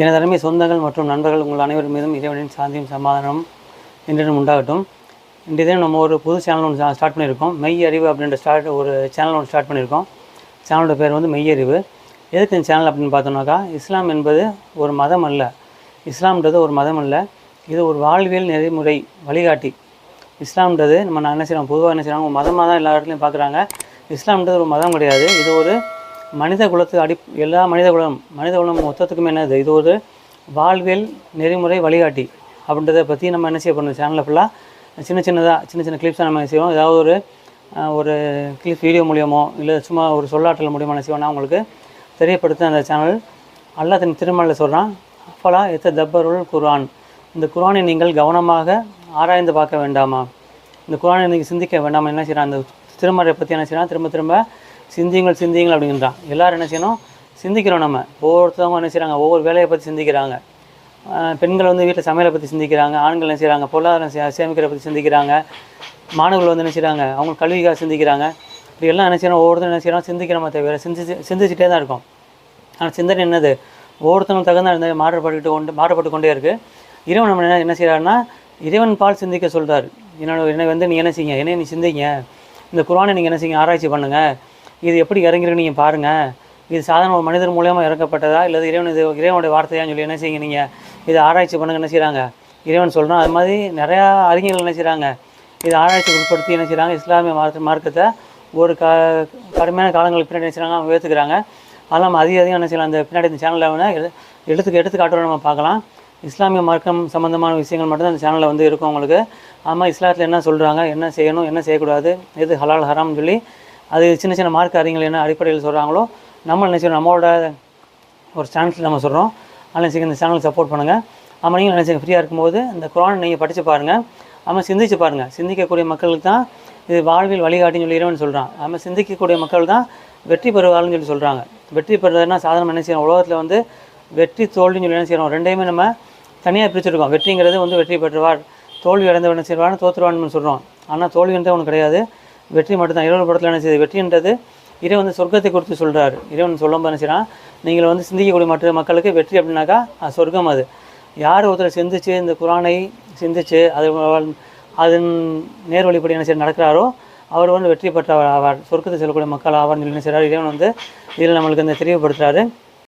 எனது அருமை சொந்தங்கள் மற்றும் நண்பர்கள் உங்கள் அனைவர் மீதும் இறைவனின் சாந்தியும் சமாதானம் என்றும் உண்டாகட்டும். இன்றைய தினம் நம்ம ஒரு புது சேனல் ஒன்று ஸ்டார்ட் பண்ணியிருக்கோம். மெய் அறிவு அப்படின்ற ஸ்டார்ட் ஒரு சேனல் ஒன்று ஸ்டார்ட் பண்ணியிருக்கோம். சேனலோட பேர் வந்து மெய் அறிவு எதுக்கு இந்த சேனல் அப்படின்னு பார்த்தோம்னாக்கா இஸ்லாம் என்பது ஒரு மதம் அல்ல. இஸ்லாம்ன்றது ஒரு மதம் அல்ல. இது ஒரு வாழ்வியல் நெறிமுறை வழிகாட்டி. இஸ்லாம்ன்றது நம்ம என்ன செய்கிறோம் பொதுவாக என்ன செய்யறாங்க மதமாக தான் எல்லா இடத்துலையும் பார்க்குறாங்க இஸ்லாம்ன்றது ஒரு மதம் கிடையாது. இது ஒரு மனித குலத்துக்கு அடி எல்லா மனித குலம் மனித குலம் மொத்தத்துக்குமே என்னது? இது ஒரு வாழ்வியல் நெறிமுறை வழிகாட்டி அப்படின்றத பற்றி நம்ம என்ன செய்ய போகிறோம் சேனலில் ஃபுல்லாக சின்ன சின்னதாக சின்ன சின்ன கிளிப்ஸாக நம்ம செய்வோம்? ஏதாவது ஒரு ஒரு கிளிப் வீடியோ மூலியமோ இல்லை சும்மா ஒரு சொல்லாற்றல் மூலியமாக என்ன செய்வோம்னா உங்களுக்கு தெரியப்படுத்த அந்த சேனல் அல்லாஹ் தன் திருமலையில் சொல்கிறான் அப்பலா எத்த தப்பருள் குர்ஆன். இந்த குரானை நீங்கள் கவனமாக ஆராய்ந்து பார்க்க வேண்டாமா? இந்த குரானை நீங்கள் சிந்திக்க வேண்டாமா? என்ன செய்கிறான் அந்த திருமறை பற்றி என்ன செய்கிறான் திரும்ப திரும்ப சிந்தியுங்கள் சிந்தியுங்கள் அப்படின்றான். எல்லோரும் என்ன செய்யணும்? சிந்திக்கிறோம் நம்ம. ஒவ்வொருத்தவங்க என்ன செய்கிறாங்க ஒவ்வொரு வேலையை பற்றி சிந்திக்கிறாங்க. பெண்கள் வந்து வீட்டில் சமையலை பற்றி சிந்திக்கிறாங்க. ஆண்கள் என்ன செய்கிறாங்க பொருளாதாரம் சேமிக்கிற பற்றி சிந்திக்கிறாங்க. மாணவர்கள் வந்து என்ன செய்கிறாங்க அவங்க கல்விக்காக சிந்திக்கிறாங்க. இப்படி எல்லாம் என்ன செய்யணும்? ஒவ்வொருத்தரும் என்ன செய்யணும்? சிந்திக்கிறோம் தவிர சிந்திச்சு சிந்திச்சுட்டே தான் இருக்கும். ஆனால் சிந்தனை என்னது? ஒவ்வொருத்தரும் தகுந்த அந்த மாறுபட்டு கொண்டு மாறுபட்டு கொண்டே இருக்குது இறைவன் நம்ம என்ன என்ன செய்கிறாருன்னா இறைவன் பால் சிந்திக்க சொல்கிறார் என்னோட என்னை வந்து நீங்கள் என்ன செய்யுங்க என்னை நீ சிந்திங்க. இந்த குரானை நீங்கள் என்ன செய்யுங்க? ஆராய்ச்சி பண்ணுங்கள் இது எப்படி இறங்கிருக்கு நீங்கள் பாருங்கள் இது சாதாரண ஒரு மனிதர் மூலியமாக இறக்கப்பட்டதா? இல்லை இறைவன் இது இறைவனுடைய வார்த்தையான்னு சொல்லி என்ன செய்யுங்க நீங்கள் இதை ஆராய்ச்சி பண்ணுங்க என்ன செய்கிறாங்க இறைவன் சொல்கிறான் அது மாதிரி நிறையா அறிஞர்கள் என்ன செய்கிறாங்க இது ஆராய்ச்சி உட்படுத்தி என்ன செய்கிறாங்க இஸ்லாமிய மார்க்க மார்க்கத்தை ஒரு க கடுமையான காலங்களுக்கு பின்னாடி என்ன செய்கிறாங்க அவங்க ஏற்றுக்கிறாங்க அதெல்லாம் நம்ம அதிக அதிகம் என்ன செய்யலாம்? அந்த பின்னாடி இந்த சேனலில் வேணால் எடு- எடுத்துக்க எடுத்துக்காட்டுறோம் நம்ம பார்க்கலாம். இஸ்லாமிய மார்க்கம் சம்மந்தமான விஷயங்கள் மட்டும்தான் அந்த சேனலில் வந்து இருக்கும் உங்களுக்கு. ஆமாம் இஸ்லாத்தில் என்ன சொல்கிறாங்க என்ன செய்யணும்? என்ன செய்யக்கூடாது? எது ஹலால் ஹராம்னு சொல்லி அது சின்ன சின்ன மார்க் அறிஞர்கள் என்ன அடிப்படையில் சொல்கிறாங்களோ நம்ம என்ன செய்யணும் நம்மளோட ஒரு சேனல்ஸில் நம்ம சொல்கிறோம் அதனால் இந்த சேனல் சப்போர்ட் பண்ணுங்கள் ஆமாம் நீங்கள் நினச்சிங்க ஃப்ரீயாக இருக்கும்போது இந்த குரான் நீங்கள் படித்து பாருங்கள் ஆமாம் சிந்திச்சு பாருங்கள் சிந்திக்கக்கூடிய மக்களுக்கு தான் இது வாழ்வில் வழிகாட்டின்னு சொல்லி இறைவன் சொல்கிறான் ஆமாம் சிந்திக்கக்கூடிய மக்கள் தான் வெற்றி பெறுவார்னு சொல்லி சொல்கிறாங்க வெற்றி பெறுறதுனா சாதாரண என்ன செய்யணும். உலகத்தில் வந்து வெற்றி தோல்வின்னு சொல்லி என்ன செய்யணும் ரெண்டையுமே நம்ம தனியாக பிரிச்சிருக்கோம் வெற்றிங்கிறது வந்து வெற்றி பெற்றுவார் தோல்வி அடைந்தவன் என்ன செய்வான் தோற்றுவான்னு சொல்கிறோம் ஆனால் தோல்வின்றது ஒன்று கிடையாது. வெற்றி மட்டும்தான். இரவு படத்தில் என்ன செய்யுது வெற்றின்றது இறைவன் வந்து சொர்க்கத்தை குறித்து சொல்கிறார் இறைவன் சொல்லும்போது என்ன செய்யறான் நீங்கள் வந்து சிந்திக்கக்கூடிய மற்ற மக்களுக்கு வெற்றி அப்படின்னாக்கா அது சொர்க்கம் அது. யார் ஒருத்தர் சிந்திச்சு இந்த குரானை சிந்திச்சு அது அதன் அதன் நேர்வழிப்படி என்ன செய்ய நடக்கிறாரோ அவர் வந்து வெற்றி பெற்றவர் ஆவார். சொர்க்கத்தை செல்லக்கூடிய மக்கள் ஆவார்னு சொல்லி என்ன செய்கிறார் இறைவன் வந்து இதில் நம்மளுக்கு இந்த தெளிவுபடுத்துகிறாரு